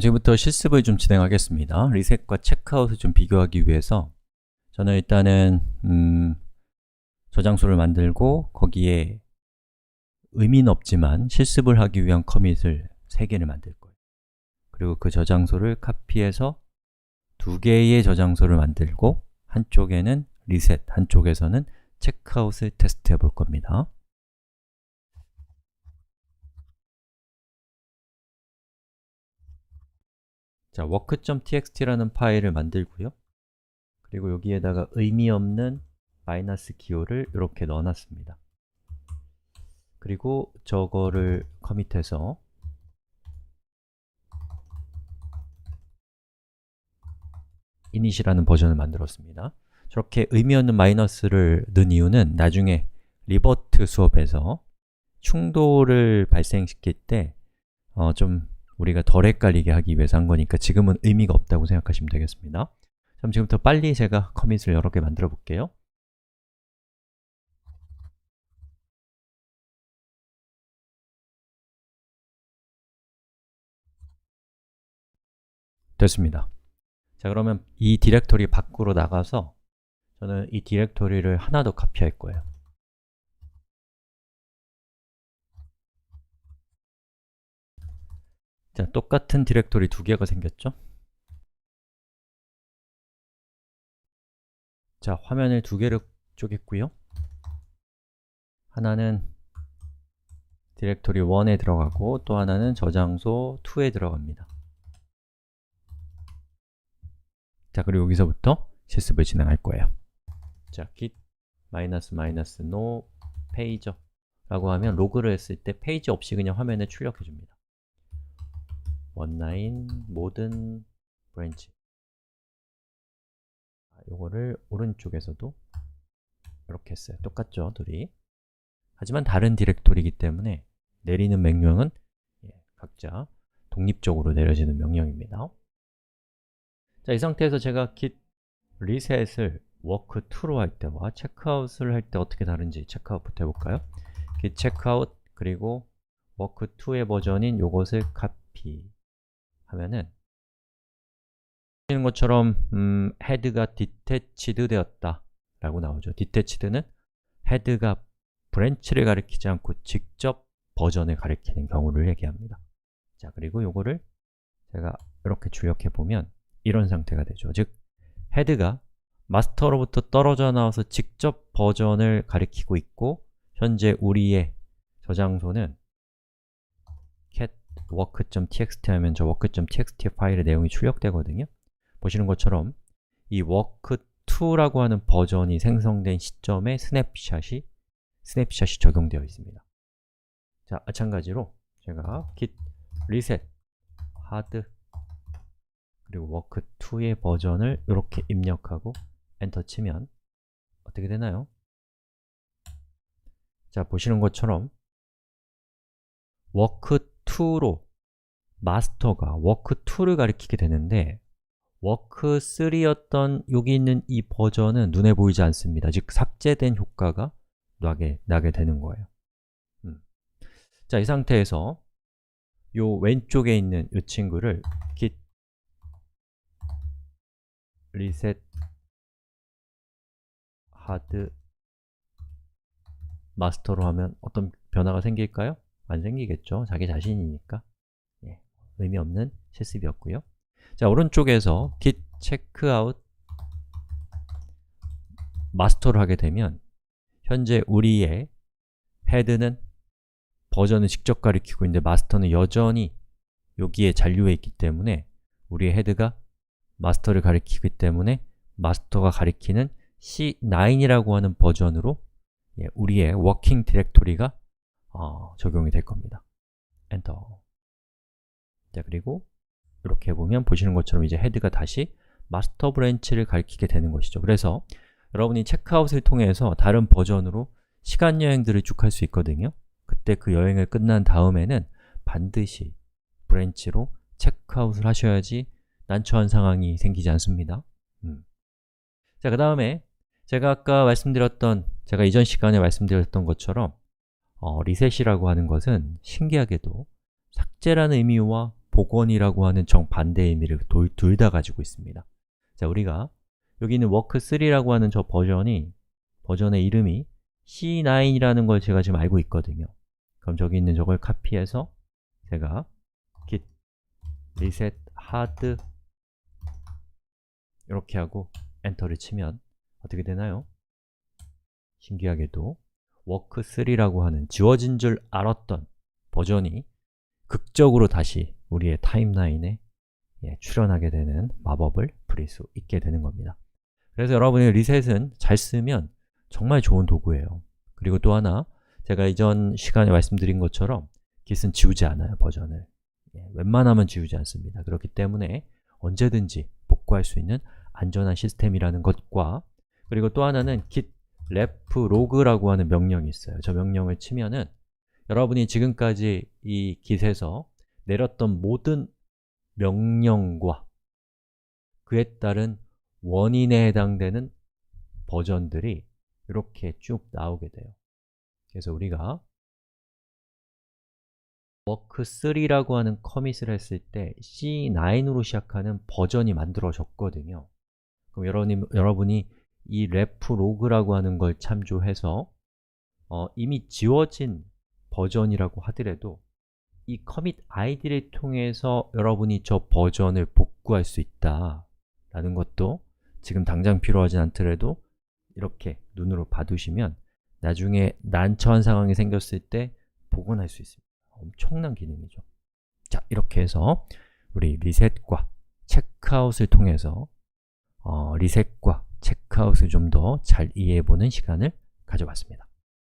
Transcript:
지금부터 실습을 좀 진행하겠습니다. 리셋과 체크아웃을 좀 비교하기 위해서 저는 일단은 음, 저장소를 만들고 거기에 의미는 없지만 실습을 하기 위한 커밋을 3개를 만들 거예요. 그리고 그 저장소를 카피해서 두 개의 저장소를 만들고 한쪽에는 리셋, 한쪽에서는 체크아웃을 테스트해 볼 겁니다. 자, work.txt라는 파일을 만들고요. 그리고 여기에다가 의미 없는 마이너스 기호를 이렇게 넣어놨습니다. 그리고 저거를 커밋해서 init이라는 버전을 만들었습니다. 저렇게 의미 없는 마이너스를 넣은 이유는 나중에 리버트 수업에서 충돌을 발생시킬 때좀 우리가 덜 헷갈리게 하기 위해서 한 거니까 지금은 의미가 없다고 생각하시면 되겠습니다. 그럼 지금부터 빨리 제가 커밋을 여러 개 만들어 볼게요. 됐습니다. 자 그러면 이 디렉토리 밖으로 나가서 저는 이 디렉토리를 하나 더 카피할 거예요. 자, 똑같은 디렉토리 두 개가 생겼죠? 자, 화면을 두 개를 쪼갰고요. 하나는 디렉토리 1에 들어가고 또 하나는 저장소 2에 들어갑니다. 자, 그리고 여기서부터 실습을 진행할 거예요. 자, git no pager 라고 하면 로그를 했을 때 페이지 없이 그냥 화면에 출력해 줍니다. 원라인 모든 브랜치 요거를 오른쪽에서도 이렇게 했어요. 똑같죠, 둘이. 하지만 다른 디렉토리이기 때문에 내리는 명령은 예, 각자 독립적으로 내려지는 명령입니다. 자, 이 상태에서 제가 git reset을 work2로 할 때와 checkout을 할 때 어떻게 다른지 체크아웃부터 해볼까요? git checkout 그리고 work2의 버전인 요것을 copy 하면은 보시는 것처럼 음, 헤드가 디테치드 되었다 라고 나오죠. 디테치드는 헤드가 브랜치를 가리키지 않고 직접 버전을 가리키는 경우를 얘기합니다. 자, 그리고 요거를 제가 이렇게 출력해 보면 이런 상태가 되죠. 즉, 헤드가 마스터로부터 떨어져 나와서 직접 버전을 가리키고 있고 현재 우리의 저장소는 work.txt 하면 저 work.txt 파일의 내용이 출력되거든요 보시는 것처럼 이 work2라고 하는 버전이 생성된 시점에 스냅샷이 스냅샷이 적용되어 있습니다 자, 마찬가지로 제가 git reset hard 그리고 work2의 버전을 이렇게 입력하고 엔터 치면 어떻게 되나요? 자, 보시는 것처럼 work 2로 마스터가 워크 2를 가리키게 되는데 워크 3였던 여기 있는 이 버전은 눈에 보이지 않습니다. 즉, 삭제된 효과가 나게, 나게 되는 거예요. 음. 자, 이 상태에서 요 왼쪽에 있는 이 친구를 git reset hard 마스터로 하면 어떤 변화가 생길까요? 안 생기겠죠. 자기 자신이니까. 예, 의미 없는 실습이었고요. 자, 오른쪽에서 git checkout 마스터를 하게 되면 현재 우리의 헤드는 버전을 직접 가리키고 있는데 마스터는 여전히 여기에 잔류해 있기 때문에 우리의 헤드가 마스터를 가리키기 때문에 마스터가 가리키는 C9이라고 하는 버전으로 예, 우리의 워킹 디렉토리가 어, 적용이 될 겁니다. 엔터. 자, 그리고 이렇게 보면 보시는 것처럼 이제 헤드가 다시 마스터 브랜치를 가리키게 되는 것이죠. 그래서 여러분이 체크아웃을 통해서 다른 버전으로 시간 여행들을 쭉 할 수 있거든요. 그때 그 여행을 끝난 다음에는 반드시 브랜치로 체크아웃을 하셔야지 난처한 상황이 생기지 않습니다. 음. 자, 그 다음에 제가 아까 말씀드렸던, 제가 이전 시간에 말씀드렸던 것처럼 어, 리셋이라고 하는 것은 신기하게도 삭제라는 의미와 복원이라고 하는 정반대의 의미를 둘 다 가지고 있습니다 자, 우리가 여기 있는 워크3라고 하는 저 버전이 버전의 이름이 C9이라는 걸 제가 지금 알고 있거든요 그럼 저기 있는 저걸 카피해서 제가 git reset hard 이렇게 하고 엔터를 치면 어떻게 되나요? 신기하게도 워크3라고 하는 지워진 줄 알았던 버전이 극적으로 다시 우리의 타임라인에 예, 출현하게 되는 마법을 부릴 수 있게 되는 겁니다. 그래서 여러분의 리셋은 잘 쓰면 정말 좋은 도구예요. 그리고 또 하나 제가 이전 시간에 말씀드린 것처럼 Git은 지우지 않아요, 버전을. 예, 웬만하면 지우지 않습니다. 그렇기 때문에 언제든지 복구할 수 있는 안전한 시스템이라는 것과 그리고 또 하나는 git ref log라고 하는 명령이 있어요. 저 명령을 치면은 여러분이 지금까지 이 git에서 내렸던 모든 명령과 그에 따른 원인에 해당되는 버전들이 이렇게 쭉 나오게 돼요. 그래서 우리가 work3라고 하는 커밋을 했을 때 C9으로 시작하는 버전이 만들어졌거든요. 그럼 여러분이, 여러분이 이 ref log라고 하는 걸 참조해서 어, 이미 지워진 버전이라고 하더라도 이 commit id를 통해서 여러분이 저 버전을 복구할 수 있다 라는 것도 지금 당장 필요하진 않더라도 이렇게 눈으로 봐두시면 나중에 난처한 상황이 생겼을 때 복원할 수 있습니다. 엄청난 기능이죠. 자, 이렇게 해서 우리 리셋과 체크아웃을 통해서 어, 리셋과 체크아웃을 좀 더 잘 이해해보는 시간을 가져봤습니다